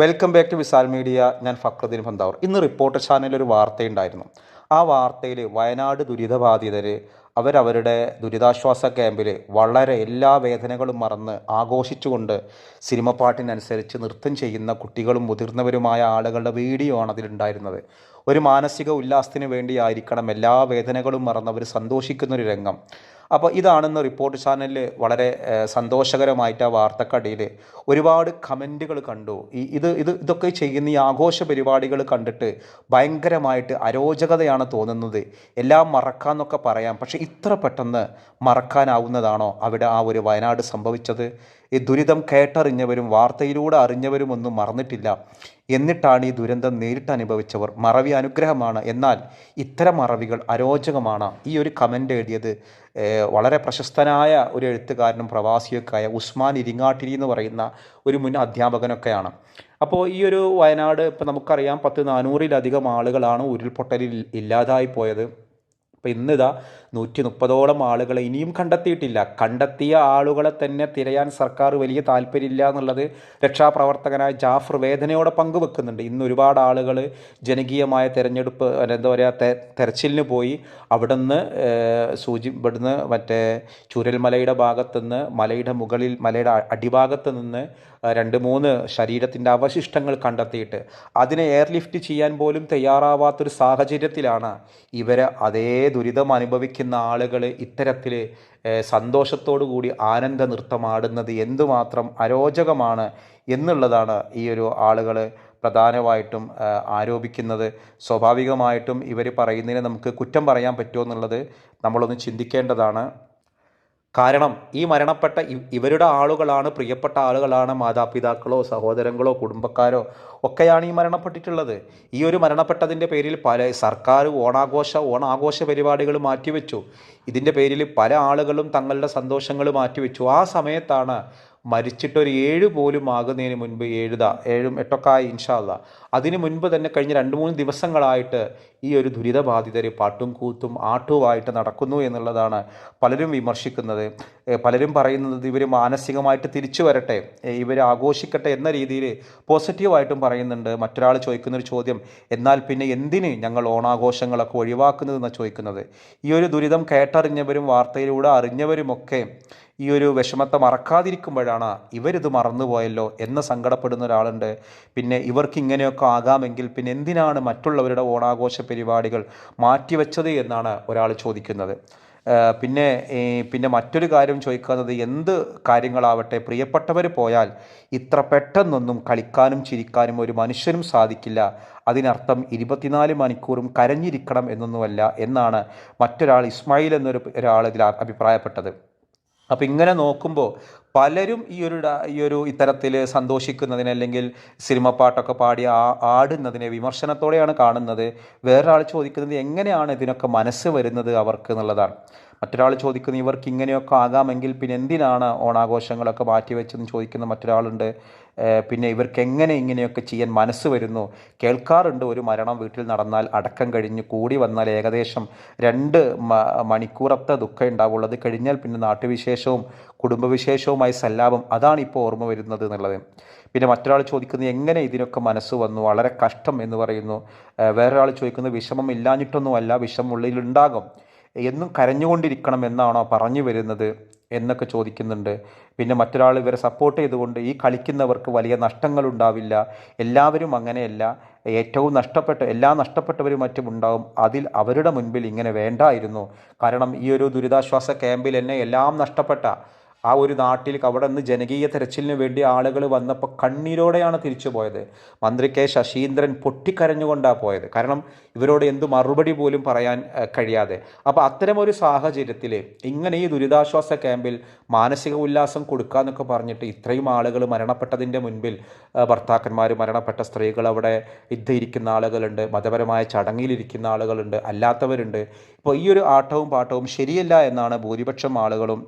Welcome back to Visal media ഞാൻ ഫക്രദീൻ ഭന്താവർ. ഇന്ന് reporter ചാനലിൽ ഒരു വാർത്തയുണ്ടായിരുന്നു. ആ വാർത്തയിൽ വയനാട് ദുരിതബാധിതർ അവരവരുടെ ദുരിതാശ്വാസ ക്യാമ്പിൽ വളരെ എല്ലാ വേദനകളും മറന്ന് ആഘോഷിച്ചുകൊണ്ട് സിനിമ പാട്ടിനനുസരിച്ച് നൃത്തം ചെയ്യുന്ന കുട്ടികളും മുതിർന്നവരുമായ ആളുകളുടെ വീഡിയോ ആണ് അതിലുണ്ടായിരുന്നത്. ഒരു മാനസിക ഉല്ലാസത്തിന് വേണ്ടിയായിരിക്കണം എല്ലാ വേദനകളും മറന്ന് അവർ സന്തോഷിക്കുന്നൊരു രംഗം. അപ്പോൾ ഇതാണെന്ന് റിപ്പോർട്ട് ചാനലിൽ വളരെ സന്തോഷകരമായിട്ട് ആ വാർത്തക്കടിയിൽ ഒരുപാട് കമന്റുകൾ കണ്ടു. ഈ ഇത് ഇത് ഇതൊക്കെ ചെയ്യുന്ന ഈ ആഘോഷ പരിപാടികൾ കണ്ടിട്ട് ഭയങ്കരമായിട്ട് അരോചകതയാണ് തോന്നുന്നത്. എല്ലാം മറക്കാമെന്നൊക്കെ പറയാം. പക്ഷേ ഇത്ര പെട്ടെന്ന് മറക്കാനാവുന്നതാണോ അവിടെ ആ ഒരു വയനാട് സംഭവിച്ചത്? ഈ ദുരിതം കേട്ടറിഞ്ഞവരും വാർത്തയിലൂടെ അറിഞ്ഞവരും ഒന്നും മറന്നിട്ടില്ല. എന്നിട്ടാണ് ഈ ദുരന്തം നേരിട്ട് അനുഭവിച്ചവർ മറവി അനുഗ്രഹമാണ്. എന്നാൽ ഇത്തരം മറവികൾ അരോചകമാണ്. ഈ ഒരു കമന്റ് എഴുതിയത് വളരെ പ്രശസ്തനായ ഒരു എഴുത്തുകാരനും പ്രവാസിയൊക്കെയായ ഉസ്മാൻ ഇരിങ്ങാട്ടിരി എന്ന് പറയുന്ന ഒരു മുൻ അധ്യാപകനൊക്കെയാണ്. അപ്പോൾ ഈ ഒരു വയനാട് ഇപ്പം നമുക്കറിയാം പത്ത് നാനൂറിലധികം ആളുകളാണ് ഉരുൾപൊട്ടലിൽ ഇല്ലാതായി പോയത്. അപ്പോൾ ഇന്നിതാ നൂറ്റി മുപ്പതോളം ആളുകളെ ഇനിയും കണ്ടെത്തിയിട്ടില്ല. കണ്ടെത്തിയ ആളുകളെ തന്നെ തിരയാൻ സർക്കാർ വലിയ താല്പര്യമില്ല എന്നുള്ളത് രക്ഷാപ്രവർത്തകനായ ജാഫർ വേദനയോടെ പങ്കുവെക്കുന്നുണ്ട്. ഇന്ന് ഒരുപാട് ആളുകൾ ജനകീയമായ തെരഞ്ഞെടുപ്പ് എന്താ പറയുക തെരച്ചിലിന് പോയി. അവിടുന്ന് സൂചി ഇവിടുന്ന് മറ്റേ ചുരൽമലയുടെ ഭാഗത്തുനിന്ന് മലയുടെ മുകളിൽ മലയുടെ അടിഭാഗത്ത് നിന്ന് രണ്ട് മൂന്ന് ശരീരത്തിന്റെ അവശിഷ്ടങ്ങൾ കണ്ടെത്തിയിട്ട് അതിനെ എയർലിഫ്റ്റ് ചെയ്യാൻ പോലും തയ്യാറാവാത്തൊരു സാഹചര്യത്തിലാണ് ഇവർ അതേ ദുരിതം അനുഭവിക്കുന്ന ആളുകൾ ഇത്തരത്തിൽ സന്തോഷത്തോടു കൂടി ആനന്ദ നൃത്തമാടുന്നത് എന്തുമാത്രം അരോചകമാണ് എന്നുള്ളതാണ് ഈ ഒരു ആളുകൾ പ്രധാനമായിട്ടും ആരോപിക്കുന്നത്. സ്വാഭാവികമായിട്ടും ഇവർ പറയുന്നതിന് നമുക്ക് കുറ്റം പറയാൻ പറ്റുമോ എന്നുള്ളത് നമ്മളൊന്ന് ചിന്തിക്കേണ്ടതാണ്. കാരണം ഈ മരണപ്പെട്ട ഇവരുടെ ആളുകളാണ് പ്രിയപ്പെട്ട ആളുകളാണ് മാതാപിതാക്കളോ സഹോദരങ്ങളോ കുടുംബക്കാരോ ഒക്കെയാണ് ഈ മരണപ്പെട്ടിട്ടുള്ളത്. ഈ ഒരു മരണപ്പെട്ടതിന്റെ പേരിൽ പല സർക്കാർ ഓണാഘോഷ ഓണാഘോഷ പരിപാടികൾ മാറ്റിവെച്ചു. ഇതിന്റെ പേരിൽ പല ആളുകളും തങ്ങളുടെ സന്തോഷങ്ങൾ മാറ്റിവെച്ചു. ആ സമയത്താണ് മരിച്ചിട്ടൊരു ഏഴ് പോലും ആകുന്നതിന് മുൻപ് ഏഴുത ഏഴും എട്ടൊക്കെ ആയി ഇൻഷാല്ല അതിന് മുൻപ് തന്നെ കഴിഞ്ഞ രണ്ട് മൂന്ന് ദിവസങ്ങളായിട്ട് ഈ ഒരു ദുരിതബാധിതർ പാട്ടും കൂത്തും ആട്ടുമായിട്ട് നടക്കുന്നു എന്നുള്ളതാണ് പലരും വിമർശിക്കുന്നത്. പലരും പറയുന്നത് ഇവർ മാനസികമായിട്ട് തിരിച്ചു വരട്ടെ ഇവർ ആഘോഷിക്കട്ടെ എന്ന രീതിയിൽ പോസിറ്റീവായിട്ടും പറയുന്നുണ്ട്. മറ്റൊരാൾ ചോദിക്കുന്നൊരു ചോദ്യം എന്നാൽ പിന്നെ എന്തിന് ഞങ്ങൾ ഓണാഘോഷങ്ങളൊക്കെ ഒഴിവാക്കുന്നതെന്ന് ചോദിക്കുന്നത്? ഈ ഒരു ദുരിതം കേട്ടറിഞ്ഞവരും വാർത്തയിലൂടെ അറിഞ്ഞവരുമൊക്കെ ഈ ഒരു വിഷമത്തെ മറക്കാതിരിക്കുമ്പോഴാണ് ഇവരിത് മറന്നുപോയല്ലോ എന്ന് സങ്കടപ്പെടുന്ന ഒരാളുണ്ട്. പിന്നെ ഇവർക്ക് ഇങ്ങനെയൊക്കെ ആകാമെങ്കിൽ പിന്നെ എന്തിനാണ് മറ്റുള്ളവരുടെ ഓണാഘോഷ പരിപാടികൾ മാറ്റിവെച്ചത് എന്നാണ് ഒരാൾ ചോദിക്കുന്നത്. പിന്നെ പിന്നെ മറ്റൊരു കാര്യം ചോദിക്കുന്നത് എന്ത് കാര്യങ്ങളാവട്ടെ പ്രിയപ്പെട്ടവർ പോയാൽ ഇത്ര പെട്ടെന്നൊന്നും കളിക്കാനും ചിരിക്കാനും ഒരു മനുഷ്യനും സാധിക്കില്ല. അതിനർത്ഥം ഇരുപത്തിനാല് മണിക്കൂറും കരഞ്ഞിരിക്കണം എന്നൊന്നുമല്ല എന്നാണ് മറ്റൊരാൾ ഇസ്മായിൽ എന്നൊരു ഒരാൾ ഇതിൽ അഭിപ്രായപ്പെട്ടത്. അപ്പോൾ ഇങ്ങനെ നോക്കുമ്പോൾ പലരും ഈ ഒരു ഈ ഒരു ഇത്തരത്തിൽ സന്തോഷിക്കുന്നതിന് അല്ലെങ്കിൽ സിനിമ പാട്ടൊക്കെ പാടി ആ ആടുന്നതിനെ വിമർശനത്തോടെയാണ് കാണുന്നത്. വേറൊരാൾ ചോദിക്കുന്നത് എങ്ങനെയാണ് ഇതിനൊക്കെ മനസ്സ് വരുന്നത് അവർക്ക് എന്നുള്ളതാണ്. മറ്റൊരാൾ ചോദിക്കുന്നു ഇവർക്ക് ഇങ്ങനെയൊക്കെ ആകാമെങ്കിൽ പിന്നെ എന്തിനാണ് ഓണാഘോഷങ്ങളൊക്കെ മാറ്റിവെച്ചെന്ന് ചോദിക്കുന്ന മറ്റൊരാളുണ്ട്. പിന്നെ ഇവർക്ക് എങ്ങനെ ഇങ്ങനെയൊക്കെ ചെയ്യാൻ മനസ്സ് വരുന്നു? കേൾക്കാറുണ്ട് ഒരു മരണം വീട്ടിൽ നടന്നാൽ അടക്കം കഴിഞ്ഞ് കൂടി വന്നാൽ ഏകദേശം രണ്ട് മണിക്കൂറത്തെ ദുഃഖം ഉണ്ടാവുള്ളത് കഴിഞ്ഞാൽ പിന്നെ നാട്ടുവിശേഷവും കുടുംബവിശേഷവുമായി സല്ലാപം. അതാണ് ഇപ്പോൾ ഓർമ്മ വരുന്നത് എന്നുള്ളത്. പിന്നെ മറ്റൊരാൾ ചോദിക്കുന്നത് എങ്ങനെ ഇതിനൊക്കെ മനസ്സ് വന്നു? വളരെ കഷ്ടം എന്ന് പറയുന്നു. വേറൊരാൾ ചോദിക്കുന്നത് വിഷമം ഇല്ലാഞ്ഞിട്ടൊന്നുമല്ല വിഷമം ഉള്ളിലുണ്ടാകും. എന്നും കരഞ്ഞുകൊണ്ടിരിക്കണം എന്നാണോ പറഞ്ഞു വരുന്നത് എന്നൊക്കെ ചോദിക്കുന്നുണ്ട്. പിന്നെ മറ്റൊരാൾ ഇവരെ സപ്പോർട്ട് ചെയ്തുകൊണ്ട് ഈ കളിക്കുന്നവർക്ക് വലിയ നഷ്ടങ്ങളുണ്ടാവില്ല. എല്ലാവരും അങ്ങനെയല്ല. ഏറ്റവും നഷ്ടപ്പെട്ട എല്ലാ നഷ്ടപ്പെട്ടവരും മറ്റും ഉണ്ടാവും. അതിൽ അവരുടെ മുൻപിൽ ഇങ്ങനെ വേണ്ടായിരുന്നു. കാരണം ഈ ഒരു ദുരിതാശ്വാസ ക്യാമ്പിൽ എന്നെ എല്ലാം നഷ്ടപ്പെട്ട ആ ഒരു നാട്ടിൽ അവിടെ നിന്ന് ജനകീയ തെരച്ചിലിന് വേണ്ടി ആളുകൾ വന്നപ്പോൾ കണ്ണീരോടെയാണ് തിരിച്ചു പോയത്. മന്ത്രി കെ ശശീന്ദ്രൻ പൊട്ടിക്കരഞ്ഞുകൊണ്ടാണ് പോയത്. കാരണം ഇവരോട് എന്ത് മറുപടി പോലും പറയാൻ കഴിയാതെ. അപ്പോൾ അത്തരമൊരു സാഹചര്യത്തിൽ ഇങ്ങനെ ഈ ദുരിതാശ്വാസ ക്യാമ്പിൽ മാനസിക ഉല്ലാസം കൊടുക്കുക എന്നൊക്കെ പറഞ്ഞിട്ട് ഇത്രയും ആളുകൾ മരണപ്പെട്ടതിന്റെ മുൻപിൽ ഭർത്താക്കന്മാർ മരണപ്പെട്ട സ്ത്രീകൾ അവിടെ ഇരിക്കുന്ന ആളുകളുണ്ട് മതപരമായ ചടങ്ങിലിരിക്കുന്ന ആളുകളുണ്ട് അല്ലാത്തവരുണ്ട്. ഇപ്പോൾ ഈ ഒരു ആട്ടവും പാട്ടവും ശരിയല്ല എന്നാണ് ഭൂരിപക്ഷം ആളുകളും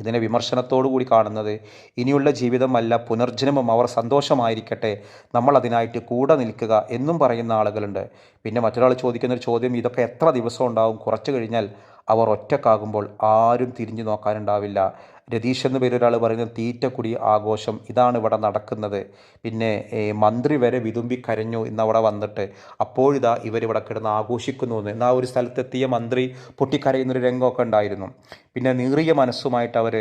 ഇതിനെ വിമർശനത്തോടു കൂടി കാണുന്നത് ഇനിയുള്ള ജീവിതമല്ല പുനർജന്മം അവർ സന്തോഷമായിരിക്കട്ടെ നമ്മൾ അതിനായിട്ട് കൂടെ നിൽക്കുക എന്നും പറയുന്ന ആളുകളുണ്ട്. പിന്നെ മറ്റൊരാൾ ചോദിക്കുന്ന ഒരു ചോദ്യം ഇതൊക്കെ എത്ര ദിവസം ഉണ്ടാവും? കുറച്ച് കഴിഞ്ഞാൽ അവർ ഒറ്റക്കാകുമ്പോൾ ആരും തിരിഞ്ഞു നോക്കാനുണ്ടാവില്ല. രതീഷ് എന്ന പേരൊരാൾ ഒരാൾ പറയുന്നത് തീറ്റക്കുടി ആഘോഷം ഇതാണ് ഇവിടെ നടക്കുന്നത്. പിന്നെ മന്ത്രി വരെ വിതുമ്പി കരഞ്ഞു ഇന്നവിടെ വന്നിട്ട്. അപ്പോഴിതാ ഇവരിവിടെ കിടന്ന് ആഘോഷിക്കുന്നു എന്ന്. എന്നാൽ ഒരു സ്ഥലത്തെത്തിയ മന്ത്രി പൊട്ടിക്കരയുന്നൊരു രംഗമൊക്കെ ഉണ്ടായിരുന്നു. പിന്നെ നീറിയ മനസ്സുമായിട്ട് അവർ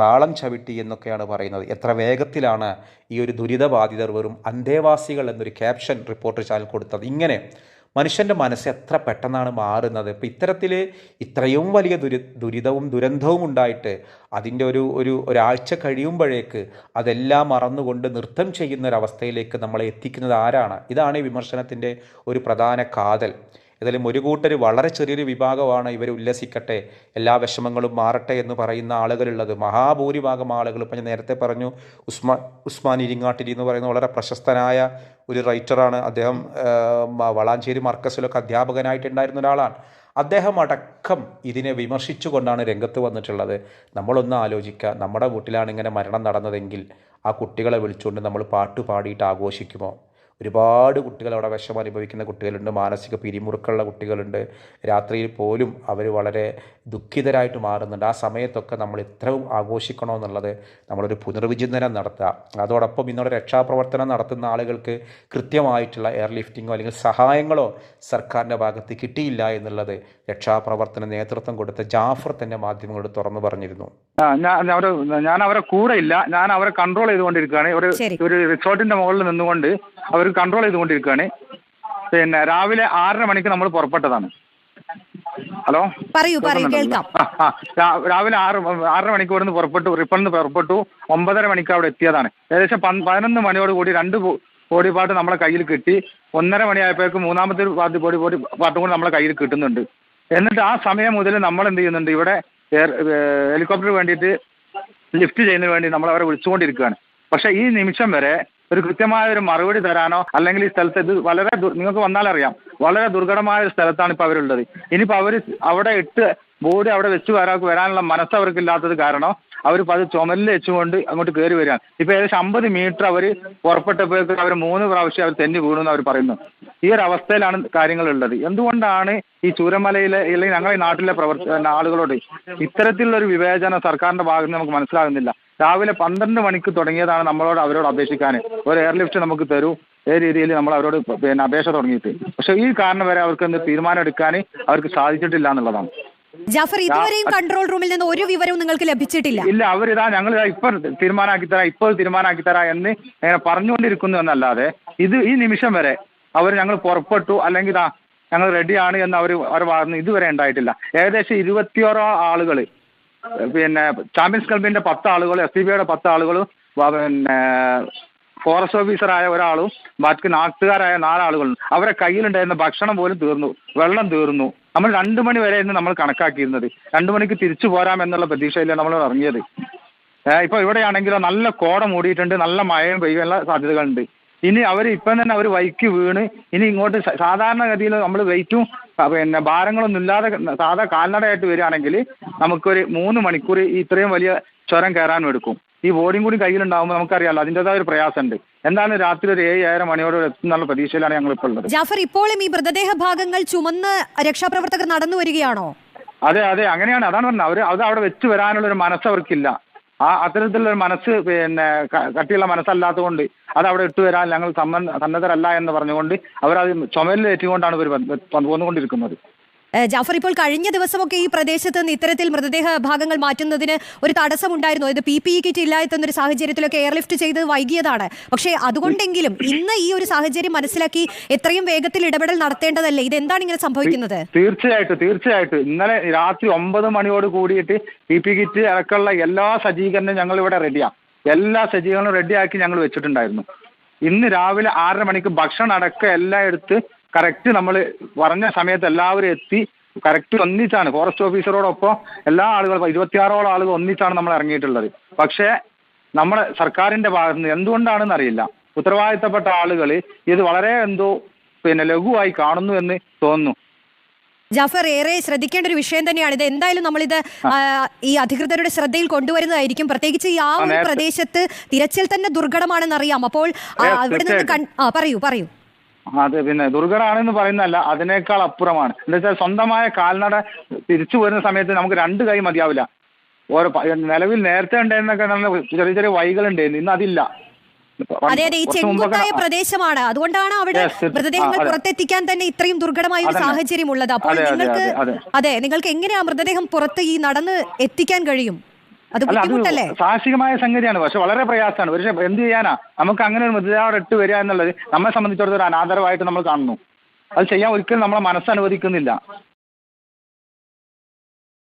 താളം ചവിട്ടി എന്നൊക്കെയാണ് പറയുന്നത്. എത്ര വേഗത്തിലാണ് ഈ ഒരു ദുരിതബാധിതർ വെറും അന്തേവാസികൾ എന്നൊരു ക്യാപ്ഷൻ റിപ്പോർട്ടർ ചാനൽ കൊടുത്തത്. ഇങ്ങനെ മനുഷ്യന്റെ മനസ്സ് എത്ര പെട്ടെന്നാണ് മാറുന്നത്? ഇപ്പം ഇത്തരത്തിൽ ഇത്രയും വലിയ ദുരി ദുരിതവും ദുരന്തവും ഉണ്ടായിട്ട് അതിന്റെ ഒരു ഒരു ഒരാഴ്ച കഴിയുമ്പോഴേക്ക് അതെല്ലാം മറന്നുകൊണ്ട് നൃത്തം ചെയ്യുന്ന ഒരവസ്ഥയിലേക്ക് നമ്മളെ എത്തിക്കുന്നത് ആരാണ്? ഇതാണ് ഈ വിമർശനത്തിന്റെ ഒരു പ്രധാന കാതൽ. ഏതായാലും ഒരു കൂട്ടർ വളരെ ചെറിയൊരു വിഭാഗമാണ് ഇവർ ഉല്ലസിക്കട്ടെ എല്ലാ വിഷമങ്ങളും മാറട്ടെ എന്ന് പറയുന്ന ആളുകളുള്ളത്. മഹാഭൂരിഭാഗം ആളുകൾ ഇപ്പം ഞാൻ നേരത്തെ പറഞ്ഞു ഉസ്മാൻ ഉസ്മാൻ ഇരിങ്ങാട്ടിരി എന്ന് പറയുന്ന വളരെ പ്രശസ്തനായ ഒരു റൈറ്ററാണ് അദ്ദേഹം വളാഞ്ചേരി മർക്കസിലൊക്കെ അധ്യാപകനായിട്ടുണ്ടായിരുന്ന ഒരാളാണ്. അദ്ദേഹം അടക്കം ഇതിനെ വിമർശിച്ചുകൊണ്ടാണ് രംഗത്ത് വന്നിട്ടുള്ളത്. നമ്മളൊന്ന് ആലോചിക്കുക നമ്മുടെ വീട്ടിലാണ് ഇങ്ങനെ മരണം നടന്നതെങ്കിൽ ആ കുട്ടികളെ വിളിച്ചുകൊണ്ട് നമ്മൾ പാട്ട് പാടിയിട്ട് ആഘോഷിക്കുമോ? ഒരുപാട് കുട്ടികൾ അവിടെ വിഷമം അനുഭവിക്കുന്ന കുട്ടികളുണ്ട് മാനസിക പിരിമുറുക്കമുള്ള കുട്ടികളുണ്ട്. രാത്രിയിൽ പോലും അവർ വളരെ ദുഃഖിതരായിട്ട് മാറുന്നുണ്ട്. ആ സമയത്തൊക്കെ നമ്മൾ ഇത്രയും ആഘോഷിക്കണമെന്നുള്ളത് നമ്മളൊരു പുനർവിചിന്തനം നടത്തുക. അതോടൊപ്പം ഇന്നോടെ രക്ഷാപ്രവർത്തനം നടത്തുന്ന ആളുകൾക്ക് കൃത്യമായിട്ടുള്ള എയർലിഫ്റ്റിങ്ങോ അല്ലെങ്കിൽ സഹായങ്ങളോ സർക്കാരിന്റെ ഭാഗത്ത് കിട്ടിയില്ല എന്നുള്ളത് രക്ഷാപ്രവർത്തന നേതൃത്വം കൊടുത്ത ജാഫർ തന്നെ മാധ്യമങ്ങളോട് തുറന്നു പറഞ്ഞിരുന്നു. ഞാൻ അവരെ കൂടെ ഇല്ല. ഞാൻ അവരെ കൺട്രോൾ ചെയ്തുകൊണ്ടിരിക്കുകയാണ്. ഒരു റിസോർട്ടിന്റെ മുകളിൽ നിന്നുകൊണ്ട് അവർ കൺട്രോൾ ചെയ്തുകൊണ്ടിരിക്കുകയാണ്. പിന്നെ രാവിലെ ആറര മണിക്ക് നമ്മൾ പുറപ്പെട്ടതാണ്. ഹലോ? പറയൂ പറയൂ കേൾക്കാം. രാവിലെ ആറ് ആറര മണിക്ക് നിന്ന് പുറപ്പെട്ടു റിപ്പണിൽ നിന്ന് പുറപ്പെട്ടു. ഒമ്പതര മണിക്ക് അവിടെ എത്തിയതാണ്. ഏകദേശം പതിനൊന്ന് മണിയോട് കൂടി രണ്ട് ബോഡി പാർട്ട് നമ്മളെ കയ്യിൽ കിട്ടി. ഒന്നര മണിയായപ്പോഴേക്കും മൂന്നാമത്തെ ബോഡി ബോഡി പാർട്ടും കൂടി നമ്മളെ കയ്യിൽ കിട്ടുന്നുണ്ട്. എന്നിട്ട് ആ സമയം മുതൽ നമ്മൾ എന്ത് ചെയ്യുന്നുണ്ട് ഇവിടെ ഹെലികോപ്റ്റർ വേണ്ടിയിട്ട് ലിഫ്റ്റ് ചെയ്യുന്നതിന് വേണ്ടി നമ്മൾ അവരെ വിളിച്ചുകൊണ്ടിരിക്കുകയാണ്. പക്ഷെ ഈ നിമിഷം വരെ ഒരു കൃത്യമായ ഒരു മറുപടി തരാനോ അല്ലെങ്കിൽ ഈ സ്ഥലത്ത് ഇത് വളരെ നിങ്ങൾക്ക് വന്നാലറിയാം വളരെ ദുർഘടമായ ഒരു സ്ഥലത്താണ് ഇപ്പോൾ അവരുള്ളത്. ഇനിയിപ്പോൾ അവർ അവിടെ ഇട്ട് ബോഡി അവിടെ വെച്ച് വരാ വരാനുള്ള മനസ്സ് അവർക്കില്ലാത്തത് കാരണം അവർ അത് ചുമലിൽ വെച്ചുകൊണ്ട് അങ്ങോട്ട് കയറി വരികയാണ് ഇപ്പോൾ ഏകദേശം അമ്പത് മീറ്റർ അവർ പുറപ്പെട്ടപ്പോഴേക്കും അവർ മൂന്ന് പ്രാവശ്യം അവർ തെന്നി വീണു എന്ന് അവർ പറയുന്നു. ഈ ഒരു അവസ്ഥയിലാണ് കാര്യങ്ങളുള്ളത്. എന്തുകൊണ്ടാണ് ഈ ചൂരമലയിലെ അല്ലെങ്കിൽ ഞങ്ങളുടെ നാട്ടിലെ പ്രവർത്ത ആളുകളോട് ഇത്തരത്തിലുള്ള ഒരു വിവേചനം സർക്കാരിന്റെ ഭാഗത്ത് നിന്ന് നമുക്ക് മനസ്സിലാകുന്നില്ല. രാവിലെ പന്ത്രണ്ട് മണിക്ക് തുടങ്ങിയതാണ് നമ്മളോട് അവരോട് അപേക്ഷിക്കാൻ. ഒരു എയർലിഫ്റ്റ് നമുക്ക് തരൂ. ഏ രീതിയിൽ നമ്മൾ അവരോട് പിന്നെ അപേക്ഷ തുടങ്ങിയിട്ട്. പക്ഷെ ഈ കാരണം വരെ അവർക്ക് എന്ത് തീരുമാനം എടുക്കാൻ അവർക്ക് സാധിച്ചിട്ടില്ല എന്നുള്ളതാണ്. ജാഫർ ഇതുവരെയും കൺട്രോൾ റൂമിൽ നിന്ന് ഒരു വിവരവും നിങ്ങൾക്ക് ലഭിച്ചിട്ടില്ല. ഇല്ല അവരിതാ ഞങ്ങൾ ഇപ്പൊ തീരുമാനമാക്കി തരാം ഇപ്പോൾ തീരുമാനമാക്കി തരാം എന്ന് ഇങ്ങനെ പറഞ്ഞുകൊണ്ടിരിക്കുന്നു എന്നല്ലാതെ ഇത് ഈ നിമിഷം വരെ അവർ ഞങ്ങൾ പുറപ്പെട്ടു അല്ലെങ്കിൽ ഇതാ ഞങ്ങൾ റെഡിയാണ് എന്ന് അവർ അവർ പറഞ്ഞു ഇതുവരെ ഉണ്ടായിട്ടില്ല. ഏകദേശം ഇരുപത്തിയോറോ ആളുകൾ പിന്നെ ചാമ്പ്യൻസ് ക്ലബിന്റെ പത്ത് ആളുകൾ എസ് സി ബിയുടെ പത്ത് ആളുകളും പിന്നെ ഫോറസ്റ്റ് ഓഫീസറായ ഒരാളും ബാക്കി നാട്ടുകാരായ നാലാളുകളും അവരെ കയ്യിലുണ്ടായിരുന്ന ഭക്ഷണം പോലും തീർന്നു വെള്ളം തീർന്നു. നമ്മൾ രണ്ട് മണി വരെ ഇന്ന് നമ്മൾ കണക്കാക്കിയിരുന്നത്. രണ്ട് മണിക്ക് തിരിച്ചു പോരാം എന്നുള്ള പ്രതീക്ഷയിലാണ് നമ്മൾ ഇറങ്ങിയത്. ഇപ്പൊ ഇവിടെയാണെങ്കിലോ നല്ല കോട മൂടിയിട്ടുണ്ട് നല്ല മഴയും പെയ്യാനുള്ള സാധ്യതകളുണ്ട്. ഇനി അവർ ഇപ്പം തന്നെ അവർ വൈക്ക് വീണ് ഇനി ഇങ്ങോട്ട് സാധാരണഗതിയിൽ നമ്മൾ വെയിറ്റും പിന്നെ ഭാരങ്ങളൊന്നും ഇല്ലാതെ സാധാ കാൽനടയായിട്ട് വരികയാണെങ്കിൽ നമുക്കൊരു മൂന്ന് മണിക്കൂർ ഇത്രയും വലിയ ചുരം കയറാനും എടുക്കും. ഈ ബോർഡിംഗ് കൂടി കയ്യിലുണ്ടാകുമ്പോൾ നമുക്കറിയാമല്ലോ അതിന്റെതായ ഒരു പ്രയാസമുണ്ട്. എന്തായാലും രാത്രി ഒരു ഏഴ് ഏഴര മണിയോട് എത്തുന്നുള്ള പ്രതീക്ഷയിലാണ് ഞങ്ങൾ ഇപ്പോൾ ഉള്ളത്. ജാഫർ ഇപ്പോഴും ഈ മൃതദേഹ ഭാഗങ്ങൾ ചുമന്ന് രക്ഷാപ്രവർത്തകർ നടന്നു വരികയാണോ? അതെ അതെ അങ്ങനെയാണ്. അതാണ് പറഞ്ഞത്. അവർ അത് അവിടെ വെച്ച് വരാനുള്ള ഒരു മനസ്സ് അവർക്കില്ല ആ അത്തരത്തിലുള്ള മനസ്സ് പിന്നെ കട്ടിയുള്ള മനസ്സല്ലാത്തത് കൊണ്ട് അത് അവിടെ ഇട്ട് വരാൻ ഞങ്ങൾ സന്നദ്ധരല്ല എന്ന് പറഞ്ഞുകൊണ്ട് അവരത് ഏറ്റുകൊണ്ടാണ് ഇവർ പോന്നുകൊണ്ടിരിക്കുന്നത് ജാഫർ ഇപ്പോൾ കഴിഞ്ഞ ദിവസമൊക്കെ ഈ പ്രദേശത്ത് നിന്ന് ഇത്തരത്തിൽ മൃതദേഹ ഭാഗങ്ങൾ മാറ്റുന്നതിന് ഒരു തടസ്സമുണ്ടായിരുന്നു. ഇത് പി പി ഇ കിറ്റ് ഇല്ല ഒരു സാഹചര്യത്തിലൊക്കെ എയർലിഫ്റ്റ് ചെയ്ത് വൈകിയതാണ്. പക്ഷേ അതുകൊണ്ടെങ്കിലും ഇന്ന് ഈ ഒരു സാഹചര്യം മനസ്സിലാക്കി എത്രയും വേഗത്തിൽ ഇടപെടൽ നടത്തേണ്ടതല്ലേ? ഇതെന്താണ് ഇങ്ങനെ സംഭവിക്കുന്നത്? തീർച്ചയായിട്ടും തീർച്ചയായിട്ടും. ഇന്നലെ രാത്രി ഒമ്പത് മണിയോട് കൂടിയിട്ട് പി പി കിറ്റ് അടക്കമുള്ള എല്ലാ സജ്ജീകരണവും ഞങ്ങൾ ഇവിടെ റെഡിയാണ് എല്ലാ സജ്ജീകരണവും റെഡിയാക്കി ഞങ്ങൾ വെച്ചിട്ടുണ്ടായിരുന്നു. ഇന്ന് രാവിലെ ആറര മണിക്ക് ഭക്ഷണം അടക്കം എല്ലാം എടുത്ത് കറക്റ്റ് നമ്മൾ പറഞ്ഞ സമയത്ത് എല്ലാവരും എത്തി കറക്റ്റ് ഒന്നിച്ചാണ്. ഫോറസ്റ്റ് ഓഫീസറോടൊപ്പം എല്ലാ ആളുകളും ഇരുപത്തിയാറോളം ആളുകൾ ഒന്നിച്ചാണ് നമ്മൾ ഇറങ്ങിയിട്ടുള്ളത്. പക്ഷേ നമ്മുടെ സർക്കാരിന്റെ ഭാഗത്ത് നിന്ന് എന്തുകൊണ്ടാണെന്ന് അറിയില്ല. ഉത്തരവാദിത്തപ്പെട്ട ആളുകൾ ഇത് വളരെ എന്തോ പിന്നെ ലഘുവായി കാണുന്നു എന്ന് തോന്നുന്നു. ജാഫർ ഏറെ ശ്രദ്ധിക്കേണ്ട ഒരു വിഷയം തന്നെയാണ്. ഇത് എന്തായാലും നമ്മളിത് ഈ അധികൃതരുടെ ശ്രദ്ധയിൽ കൊണ്ടുവരുന്നതായിരിക്കും. പ്രത്യേകിച്ച് ഈ ആ ഒരു പ്രദേശത്ത് തിരച്ചിൽ തന്നെ ദുർഘടമാണെന്ന് അറിയാം അപ്പോൾ അവിടെ നിന്ന് പറയൂ പറയൂ. അത് പിന്നെ ദുർഘടമാണെന്ന് പറയുന്നതല്ല അതിനേക്കാൾ അപ്പുറമാണ്. എന്താ വെച്ചാൽ സ്വന്തമായ കാൽനട തിരിച്ചു വരുന്ന സമയത്ത് നമുക്ക് രണ്ട് കൈ മതിയാവില്ല. ഓരോ നിലവിൽ നേരത്തെ ഉണ്ടായിരുന്നൊക്കെ ചെറിയ ചെറിയ വൈകൾ ഉണ്ടായിരുന്നു ഇന്ന് അതില്ല. അതെ അതെ ഈ ചെങ്കുത്തായ പ്രദേശമാണ്. അതുകൊണ്ടാണ് അവിടെ മൃതദേഹങ്ങൾ പുറത്തെത്തിക്കാൻ തന്നെ ഇത്രയും ദുർഘടമായ ഒരു സാഹചര്യം ഉള്ളത് അപ്പോൾ നിങ്ങൾക്ക്. അതെ നിങ്ങൾക്ക് എങ്ങനെയാ മൃതദേഹം പുറത്ത് ഈ നടന്ന് എത്തിക്കാൻ കഴിയും? അത് ബുദ്ധിമുട്ടല്ലേ? സാഹസികമായ സംഗതിയാണ്. പക്ഷെ വളരെ പ്രയാസമാണ്. പക്ഷെ എന്ത് ചെയ്യാനാ? നമുക്ക് അങ്ങനെ ഒരു മൃതദേഹം ഇട്ട് വരിക എന്നുള്ളത് നമ്മളെ സംബന്ധിച്ചിടത്തോളം ഒരു അനാദരവായിട്ട് നമ്മൾ കാണുന്നു. അത് ചെയ്യാൻ ഒരിക്കലും നമ്മളെ മനസ്സ് അനുവദിക്കുന്നില്ല.